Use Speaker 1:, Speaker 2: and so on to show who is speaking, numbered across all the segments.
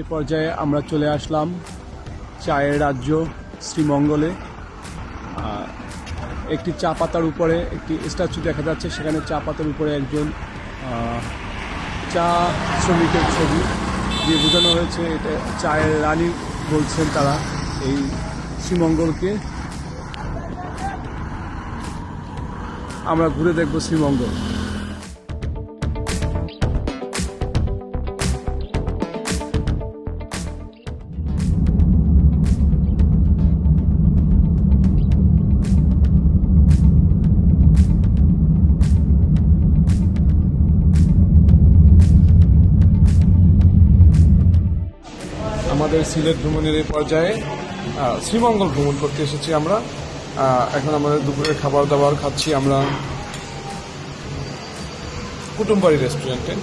Speaker 1: এ পর্যায়ে আমরা চলে আসলাম চায়ের রাজ্য শ্রীমঙ্গলে। একটি চা পাতার উপরে একটি স্ট্যাচু দেখা যাচ্ছে, সেখানে চা পাতার উপরে একজন চা শ্রমিকের ছবি দিয়ে বোঝানো হয়েছে। এটা চায়ের রানী বলছেন তারা এই শ্রীমঙ্গলকে। আমরা ঘুরে দেখব শ্রীমঙ্গল।
Speaker 2: সিলেট ভ্রমণের এই পর্যায়ে শ্রীমঙ্গল ভ্রমণ করতে এসেছি আমরা। এখন আমাদের দুপুরের খাবার দাবার খাচ্ছি আমরা। কুটুমবাড়ি রেস্টুরেন্টে।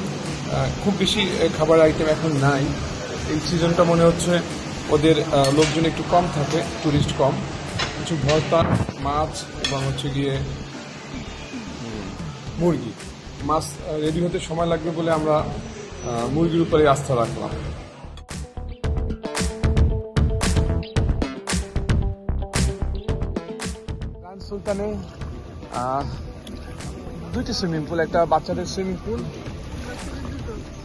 Speaker 2: খুব বেশি খাবার আইটেম এখন নাই। এই সিজনটা মনে হচ্ছে ওদের লোকজন একটু কম থাকে টুরিস্ট কম। কিছু ভর্তা, মাছ এবং হচ্ছে গিয়ে মুরগি। মাছ রেডি হতে সময় লাগবে বলে আমরা মুরগির উপরে আস্থা রাখলাম।
Speaker 1: সুলতানে দুইটি সুইমিং পুল, একটা বাচ্চাদের সুইমিং পুল,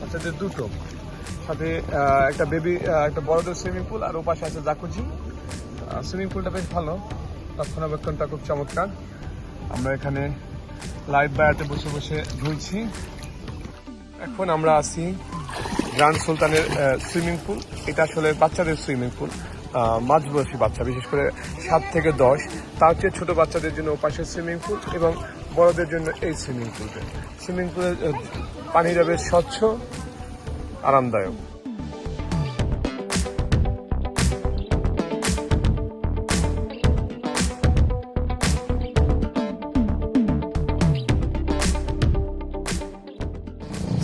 Speaker 1: বাচ্চাদের দুটো, সাথে একটা বেবি একটা বড়দের সুইমিং পুল, আর ওপাশে আছে জাকুজি। সুইমিং পুলটা বেশ ভালো রক্ষণাবেক্ষণটা খুব চমৎকার। আমরা এখানে লাইট বায়াতে বসে বসে ঝুলছি। এখন আমরা আছি গ্র্যান্ড সুলতানের সুইমিং পুল। এটা আসলে বাচ্চাদের সুইমিং পুল। মাঝবয়সী বাচ্চা, বিশেষ করে সাত থেকে দশ। তার চেয়ে ছোটো বাচ্চাদের জন্য ওপাশে সুইমিং পুল এবং বড়দের জন্য এই সুইমিং পুলটা। সুইমিং পুলের পানিটা বেশ স্বচ্ছ, আরামদায়ক।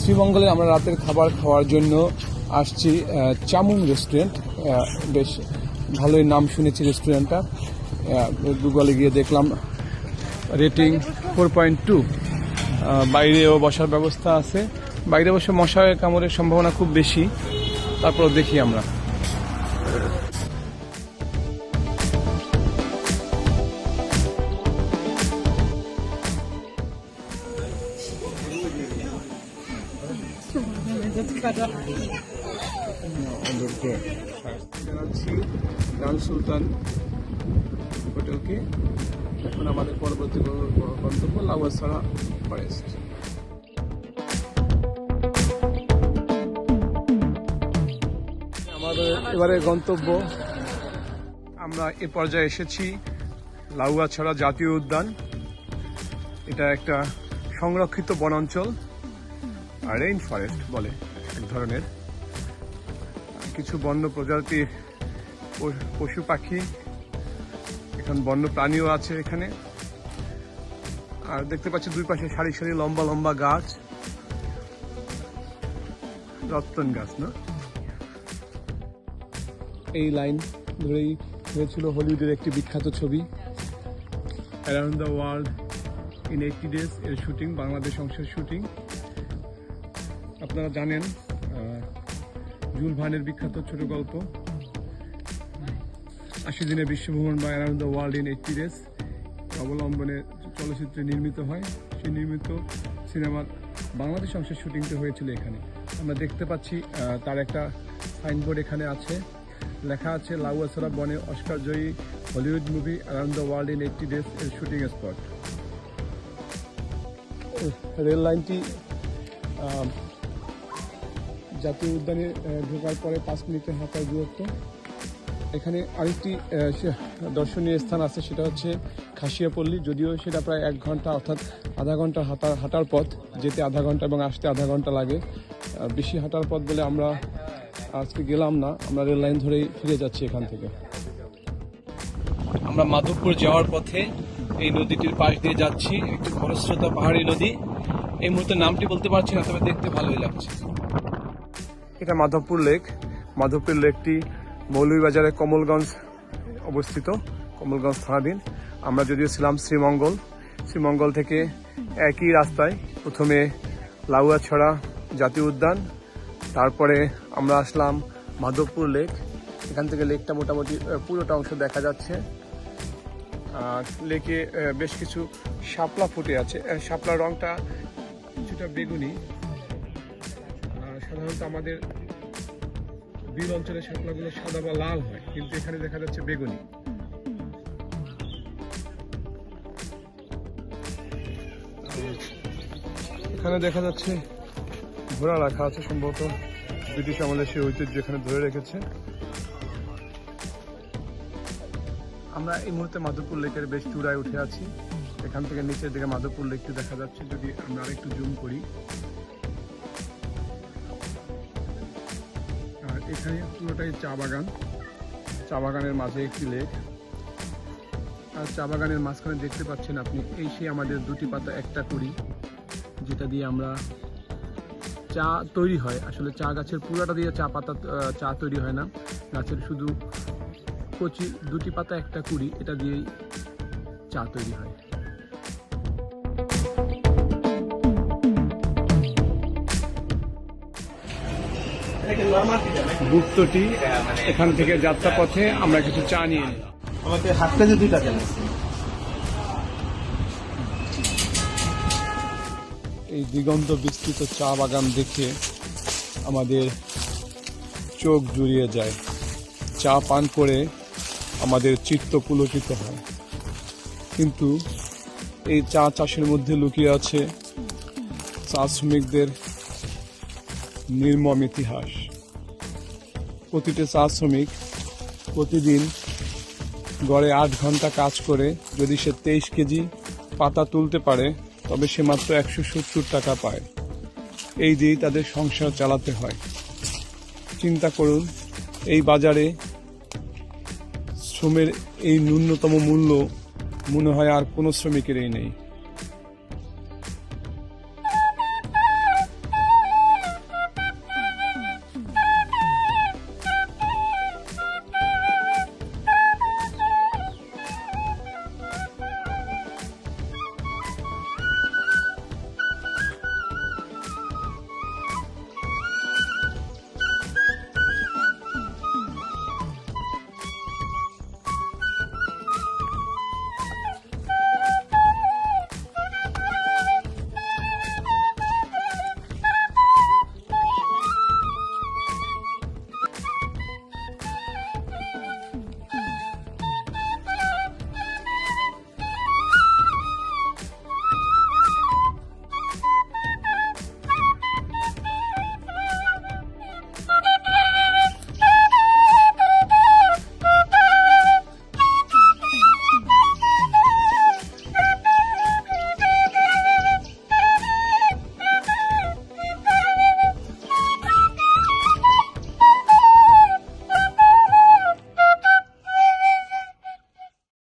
Speaker 1: শ্রীমঙ্গলে আমরা রাতের খাবার খাওয়ার জন্য আসছি চামুং রেস্টুরেন্ট বেশ ভালোই নাম শুনেছি রেস্টুরেন্টটা। গুগলে গিয়ে দেখলাম রেটিং ফোর পয়েন্ট টু বাইরেও বসার ব্যবস্থা আছে। বাইরে বসে মশার কামড়ের সম্ভাবনা খুব বেশি। তারপর দেখি আমরা। জানাচ্ছি। গান সুলতান হোটেলকে এখন আমাদের পরবর্তী গন্তব্য লাউয়াছড়া ফরেস্ট। আমাদের এবারে গন্তব্য। আমরা এ পর্যায়ে এসেছি লাউয়াছড়া জাতীয় উদ্যান। এটা একটা সংরক্ষিত বনাঞ্চল, আর রেইন ফরেস্ট বলে এক ধরনের। কিছু বন্য প্রজাতির পশু পাখি, এখন বন্য প্রাণীও আছে এখানে। আর দেখতে পাচ্ছি দুই পাশে সারি সারি লম্বা লম্বা গাছ। রত্তন গাছ, না? এই লাইন ধরেই হয়েছিল হলিউডের একটি বিখ্যাত ছবি। Around the world in eighty days এর শুটিং বাংলাদেশ অংশের শুটিং আপনারা জানেন জুল ভানের বিখ্যাত ছোট গল্প। আশি দিনের বিশ্বভ্রমণ বা around the world in eighty days অবলম্বনে চলচ্চিত্রে নির্মিত হয়। সেই নির্মিত সিনেমার বাংলাদেশ অংশের শুটিংটা হয়েছিল এখানে। আমরা দেখতে পাচ্ছি তার একটা সাইনবোর্ড এখানে আছে। লেখা আছে লাউয়াছড়া বনে Oscar Joyee Hollywood movie around the world in eighty days এর শুটিং স্পট রেল লাইনটি জাতীয় উদ্যানে ঢোকার পরে পাঁচ মিনিটের হাঁটার দূরত্ব। এখানে আরেকটি দর্শনীয় স্থান আছে, সেটা হচ্ছে খাসিয়াপল্লী। যদিও সেটা প্রায় এক ঘণ্টা, অর্থাৎ আধা ঘণ্টা হাঁটা, হাঁটার পথ, যেতে আধা ঘণ্টা এবং আসতে আধা ঘণ্টা লাগে। বেশি হাঁটার পথ বলে আমরা আজকে গেলাম না, আমরা রেল লাইন ধরেই ফিরে যাচ্ছি এখান থেকে। আমরা মাধবপুর যাওয়ার পথে এই নদীটির পাশ দিয়ে যাচ্ছি, একটি খরস্রোতা পাহাড়ি নদী। এই মুহূর্তে নামটি বলতে পারছি না, তবে দেখতে ভালোই লাগছে। এটা মাধবপুর লেক। মাধবপুর লেকটি মৌলভীবাজারে কমলগঞ্জ অবস্থিত, কমলগঞ্জ থানাধীন। আমরা যদিও ছিলাম শ্রীমঙ্গল। শ্রীমঙ্গল থেকে একই রাস্তায় প্রথমে লাউয়াছড়া জাতীয় উদ্যান, তারপরে আমরা আসলাম মাধবপুর লেক। এখান থেকে লেকটা মোটামুটি পুরোটা অংশ দেখা যাচ্ছে। আর লেকে বেশ কিছু শাপলা ফুটে আছে। শাপলা রংটা কিছুটা বেগুনি। সাধারণত আমাদের বিল অঞ্চলের শাপলাগুলো সাদা বা লাল হয়, কিন্তু এখানে দেখা যাচ্ছে বেগুনি। এখানে দেখা যাচ্ছে ঘোড়া রাখা আছে সম্ভবত ব্রিটিশ আমলের সেই ঐতিহ্য এখানে ধরে রেখেছে। আমরা এই মুহূর্তে মাধবপুর লেকের বেশ চূড়ায় উঠে আছি। এখান থেকে নিচের দিকে মাধবপুর লেকটি দেখা যাচ্ছে। যদি আমরা আরেকটু জুম করি এখানে পুরোটাই চা বাগান। চা বাগানের মাঝে একটি লেক। আর চা বাগানের মাঝখানে দেখতে পাচ্ছেন আপনি, এই সে আমাদের দুটি পাতা, একটা করি যেটা দিয়ে আমরা চা তৈরি হয়। আসলে চা গাছের পুরাটা দিয়ে চা পাতা চা তৈরি হয় না। গাছের শুধু কচি দুটি পাতা, একটা কুড়ি, এটা দিয়েই চা তৈরি হয়। গুপ্তটি এখান থেকে যাত্রা পথে আমরা কিছু চা নিয়ে নিলাম।
Speaker 3: আমাকে দুইটা
Speaker 1: এই দিগন্ত বিস্তৃত চা বাগান দেখে আমাদের চোখ জুড়িয়ে যায়। চা পান করে আমাদের চিত্ত পুলকিত হয়। কিন্তু এই চা চাষের মধ্যে লুকিয়ে আছে চা শ্রমিকদের নির্মম ইতিহাস। প্রতিটি চা শ্রমিক প্রতিদিন গড়ে আট ঘণ্টা কাজ করে। যদি সে তেইশ কেজি পাতা তুলতে পারে, তবে সে মাত্র একশো সত্তর টাকা পায়। এই দিয়েই তাদের সংসার চালাতে হয়। চিন্তা করুন, এই বাজারে শ্রমের এই ন্যূনতম মূল্য মনে হয় আর কোনো শ্রমিকেরই নেই।